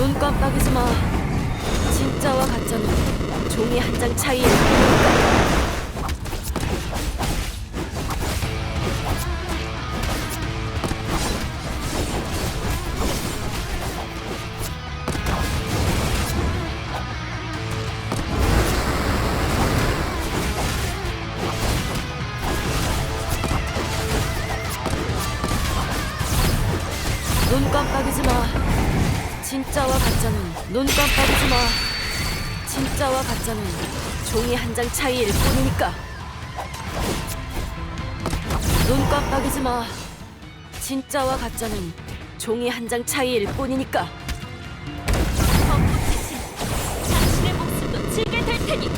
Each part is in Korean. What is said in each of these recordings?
눈 깜빡이지 마. 진짜와 가짜는 종이 한장 뿐이니까. 눈 깜빡이지 마. 진짜와 가짜는 눈 깜빡이지 마. 진짜와 가짜는 종이 한 장 차이일 뿐이니까. 눈 깜빡이지 마. 진짜와 가짜는 종이 한 장 차이일 뿐이니까. 덤붙이신 당신의 목숨도 지게 될 테니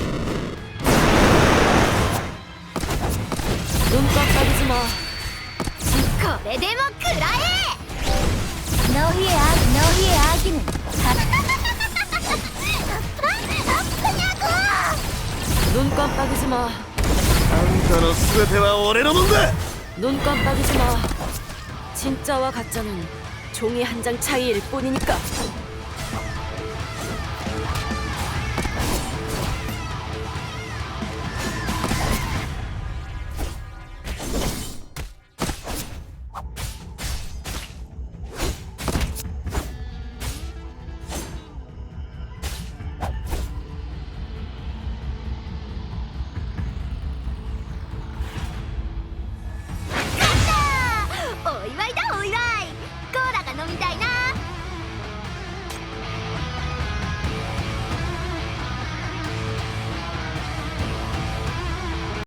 눈 깜빡이지 마. 크라에 눈 깜빡이지 마. あんたの全ては俺のもんだ 눈 깜빡이지 마. 진짜와 가짜는 종이 한 장 차이일 뿐이니까.